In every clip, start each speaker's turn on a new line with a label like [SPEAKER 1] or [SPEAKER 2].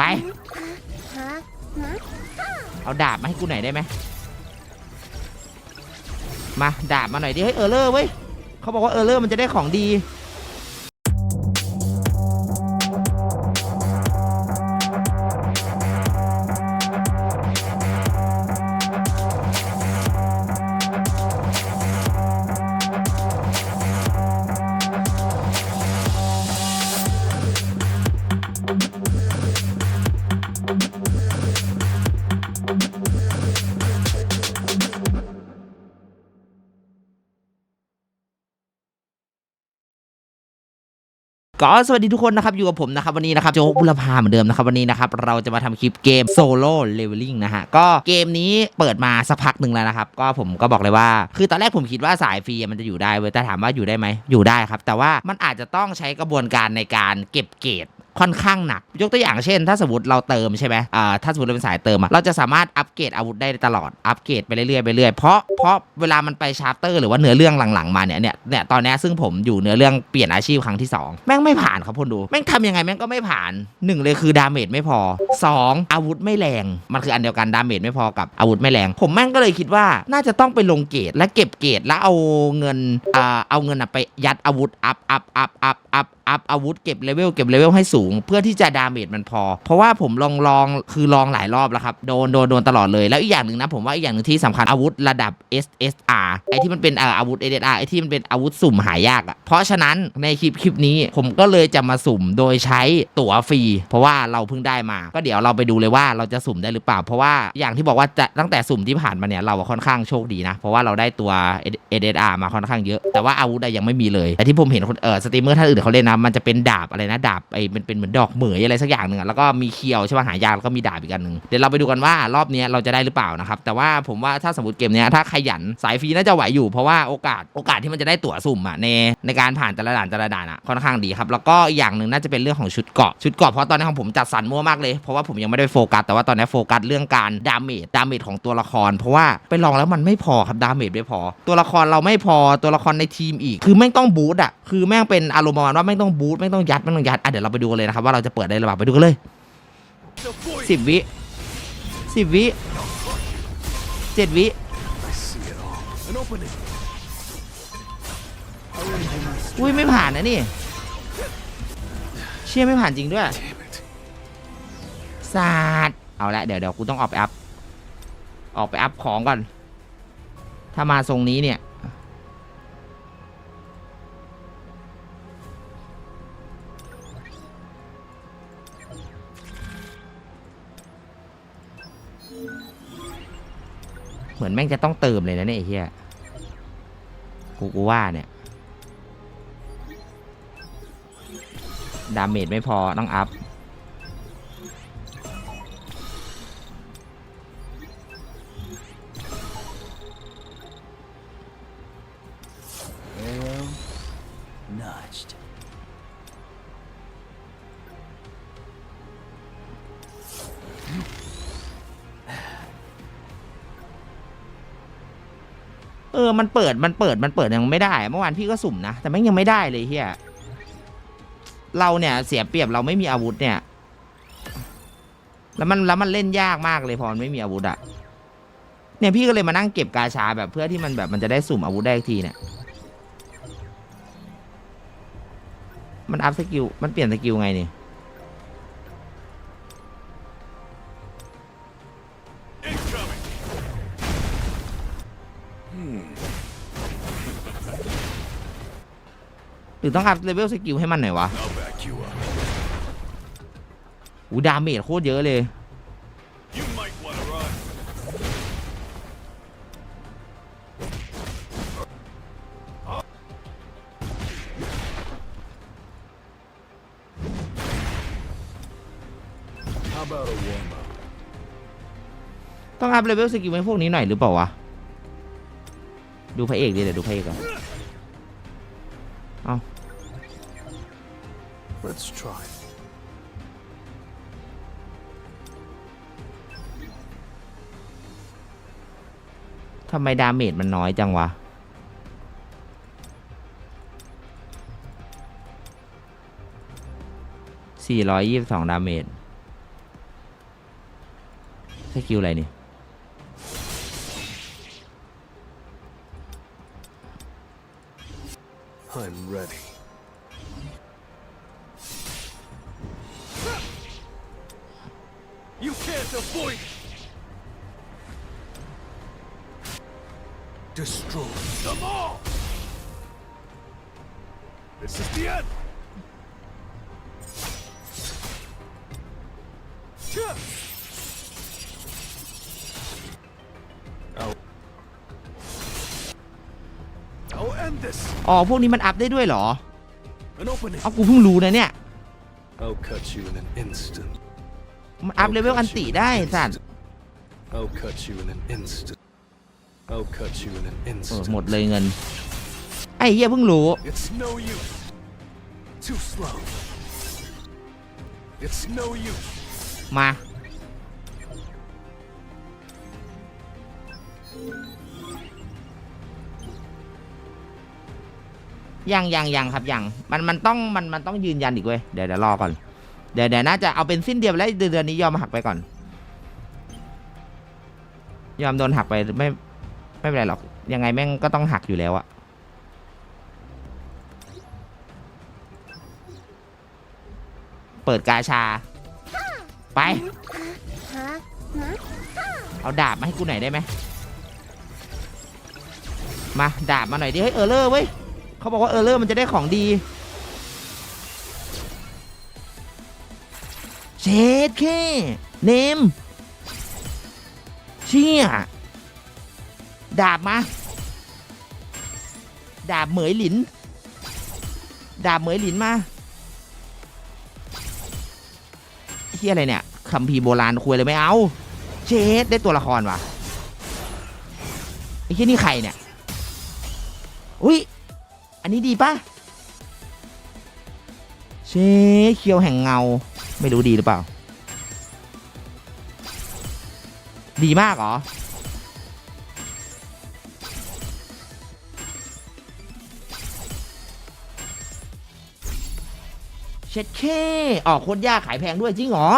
[SPEAKER 1] ไป
[SPEAKER 2] ฮะฮะ
[SPEAKER 1] เอาดาบมาให้กูหน่อยได้ไหม มาดาบมาหน่อยดิ เฮ้ยเออร์เลอร์เว้ยเขาบอกว่าเออร์เลอร์มันจะได้ของดี ก็สวัสดีทุกคนนะครับอยู่กับผมนะครับวันนี้นะครับโจ๊กบุรพาเหมือนเดิมนะครับวันนี้นะครับเราจะมาทำคลิปเกมโซโล่เลเวลลิ่งนะฮะก็เกมนี้เปิดมาสักพักหนึ่งแล้วนะครับก็ผมก็บอกเลยว่า คือตอนแรกผมคิดว่าสายฟรีมันจะอยู่ได้เว้ยแต่ถามว่าอยู่ได้ไหมอยู่ได้ครับ แต่ว่ามันอาจจะต้องใช้กระบวนการในการเก็บเกรด ค่อนข้างหนัก ยกตัวอย่างเช่น ถ้าสมมติเราเติมใช่ไหมอ่าถ้าสมมติเราเป็นสายเติมอะเราจะสามารถอัปเกรดอาวุธได้ตลอดอัปเกรดไปเรื่อยๆไปเรื่อยเพราะเพราะเวลามันไปชาร์เตอร์หรือว่าเนื้อเรื่องหลังๆมาเนี่ยเนี่ยเนี่ยตอนนี้ซึ่งผมอยู่เนื้อเรื่องเปลี่ยนอาชีพครั้งที่2แม่งไม่ผ่านครับคนดูแม่งทำยังไงแม่งก็ไม่ผ่านหนึ่งเลยคือดาเมจไม่พอ 2 อาวุธไม่แรงมันคืออันเดียวกันดาเมจไม่พอกับอาวุธไม่แรง ผมแม่งก็เลยคิดว่าน่าจะต้องไปลงเกรดและเก็บเกรดแล้วเอาเงินอ่าเอาเงินไปยัดอาวุธอัพอัพอัพอัพอัพ อัพอาวุธเก็บเลเวลเก็บเลเวลให้สูง เพื่อที่จะดาเมจมันพอ เพราะว่าผมลองลองคือลองหลายรอบแล้วครับโดนโดนโดนตลอดเลยแล้วอีกอย่างหนึ่งนะผมว่าอีกอย่างหนึ่งที่สำคัญอาวุธระดับ SSR ไอที่มันเป็นอาวุธ SSR ไอที่มันเป็นอาวุธสุ่มหายากอะเพราะฉะนั้นในคลิปคลิปนี้ผมก็เลยจะมาสุ่มโดยใช้ตั๋วฟรี เพราะว่าเราเพิ่งได้มา ก็เดี๋ยวเราไปดูเลยว่าเราจะสุ่มได้หรือเปล่า เพราะว่าอย่างที่บอกว่าจะตั้งแต่สุ่มที่ผ่านมาเนี่ยเราค่อนข้างโชคดีนะ เพราะว่าเราได้ตัว SSR มาค่อนข้างเยอะ แต่ว่าอาวุธยังไม่มีเลยแต่ที่ผมเห็นเออสตรีมเมอร์ท่านอื่นเขาเล่นนะมันจะเป็นดาบอะไรนะดาบไอ้มันเป็นเหมือนดอกเหมยอะไรสักอย่างหนึ่งแล้วก็มีเคียวใช่ป่ะหายากแล้วก็มีดาบอีกอันหนึ่งเดี๋ยวเราไปดูกันว่ารอบนี้เราจะได้หรือเปล่านะครับแต่ว่าผมว่าถ้าสมมติเกมนี้ถ้าขยันสายฟรีน่าจะไหวอยู่เพราะว่าโอกาสโอกาสที่มันจะได้ตั๋วสุ่มอะในในการผ่านแต่ละด่านแต่ละด่านอะค่อนข้างดีครับแล้วก็อีกอย่างหนึ่งน่าจะเป็นเรื่องของชุดเกาะชุดเกาะเพราะตอนนี้ของผมจัดสรรมั่วมากเลยเพราะว่าผมยังไม่ได้โฟกัสแต่ว่าตอนนี้โฟกัสเรื่องการดาเมจดาเมจของตัวละคร เพราะว่าไปลองแล้วมันไม่พอครับดาเมจไม่พอ ตัวละครเราไม่พอตัวละครในทีมอีก คือแม่งต้องบูทอะคือแม่งเป็นอารมณ์ประมาณว่าแม่งต้องบูทแม่ต้องยัดแม่ต้องยัดอะเดี๋ยวเราไปดูกันเลยนะครับว่าเราจะเปิดได้หรือเปล่าไปดูกันเลยสิบวิสิบวิเจ็ดวิอุ้ยไม่ผ่านนะนี่ เชี่ยไม่ผ่านจริงด้วยศาสตร์เอาละเดี๋ยวเดี๋ยวกูต้องออกไปอัพ ออกไปอัพของก่อน ถ้ามาทรงนี้เนี่ย เหมือนแม่งจะต้องเติมเลยนะเนี่ยไอ้เฮียกูกูว่าเนี่ย ดาเมจไม่พอต้องอัพ เออ มันเปิด มันเปิด มันเปิดยังไม่ได้ เมื่อวานพี่ก็สุ่มนะ แต่แม่งยังไม่ได้เลยเฮียเราเนี่ยเสียเปรียบเราไม่มีอาวุธเนี่ย แล้วมันแล้วมันเล่นยากมากเลยพอมันไม่มีอาวุธอะเนี่ยพี่ก็เลยมานั่งเก็บกาชาแบบเพื่อที่มันแบบมันจะได้สุ่มอาวุธได้อีกทีเนี่ย มันอัพสกิล มันเปลี่ยนสกิลไงเนี่ย หรือต้องอัพเลเวลสกิลให้มันหน่อยวะอูดาเมจโคตรเยอะเลยต้องอัพเลเวลสกิลให้พวกนี้หน่อยหรือเปล่าวะ ดูพระเอกดิเดี๋ยวดูพระเอกก่อน
[SPEAKER 3] Let's try.
[SPEAKER 1] ทำไมดาเมจมันน้อยจังวะ 422 ดาเมจสกิลอะไรนี่
[SPEAKER 3] I'm ready. You can't avoid it! Destroy them all! This is the end! Chuh!
[SPEAKER 1] อ๋อพวกนี้มันอัพได้ด้วยเหรอ
[SPEAKER 3] An opening!
[SPEAKER 1] เอากูเพิ่งรู้นะเนี่ย
[SPEAKER 3] I'll cut you in an instant.
[SPEAKER 1] มันอัพเลเวลอันติได้สัตว์
[SPEAKER 3] I'll cut you in an instant. I'll cut you in an
[SPEAKER 1] เออ
[SPEAKER 3] instant.
[SPEAKER 1] หมดเลยเงิน ไอ้เหี้ยเพิ่งรู้
[SPEAKER 3] It's no use. Too slow. It's no use.
[SPEAKER 1] มา ยังยังยังครับยังมันมันต้องมันมันต้องยืนยันอีกเว้ยเดี๋ยวเดี๋ยวรอก่อนเดี๋ยวเดี๋ยวน่าจะเอาเป็นสิ้นเดือนแล้วเดือนเดือนนี้ยอมหักไปก่อน ยอมโดนหักไปไม่ไม่เป็นไรหรอก ยังไงแม่งก็ต้องหักอยู่แล้วอะเปิดกาชา ไป เอาดาบมาให้กูหน่อยได้ไหมมาดาบมาหน่อยดิเฮ้ยเออเลอร์เว้ย เขาบอกว่าเออร์เลอร์มันจะได้ของดีเชดแค่เนมเชี่ยดาบมา ดาบเหมยหลิน ดาบเหมยหลินมาเฮียอะไรเนี่ยคัมภีร์โบราณคุยเลยไม่เอา เชดได้ตัวละครวะไอ้ที่นี่ใครเนี่ยอุ้ย อันนี้ดีปะเชเคียวแห่งเงา ไม่รู้ดีหรือเปล่า ดีมากเหรอ เช็ดเคออกโคตรยากขายแพงด้วยจริงเหรอ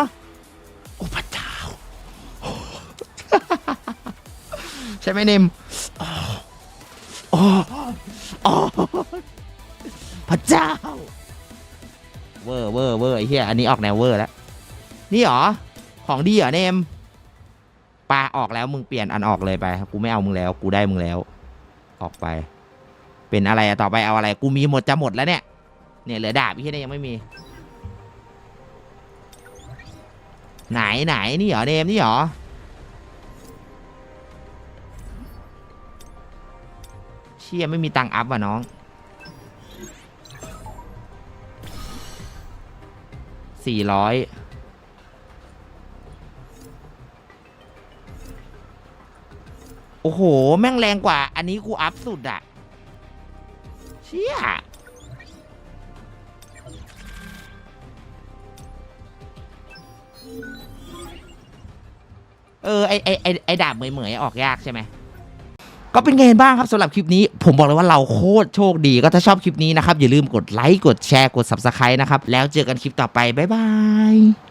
[SPEAKER 1] โอ้พระเจ้า ใช่ไหมเนม พระเจ้า เวอร์เวอร์เวอร์ไอ้เหี้ยอันนี้ออกแนวเวอร์แล้ว นี่เหรอ ของดีเหรอเนมปลาออกแล้วมึงเปลี่ยนอันออกเลยไป กูไม่เอามึงแล้ว กูได้มึงแล้ว ออกไป เป็นอะไรต่อไปเอาอะไร กูมีหมดจะหมดแล้วเนี่ย เนี่ยเหลือดาบพี่เนี่ยยังไม่มี ไหนไหนนี่เหรอเนมนี่เหรอเชี่ยไม่มีตังค์อัพว่ะน้อง สี่ร้อยโอ้โห แม่งแรงกว่า อันนี้กูอัพสุดอะเชี่ยเออ ไอไอไอไอดาบเหมยๆออกยากใช่ไหม ก็เป็นไงบ้างครับสำหรับคลิปนี้ ผมบอกเลยว่าเราโคตรโชคดีก็ถ้าชอบคลิปนี้นะครับ อย่าลืมกดไลค์กดแชร์กด Subscribe นะครับ แล้วเจอกันคลิปต่อไป บ๊ายบาย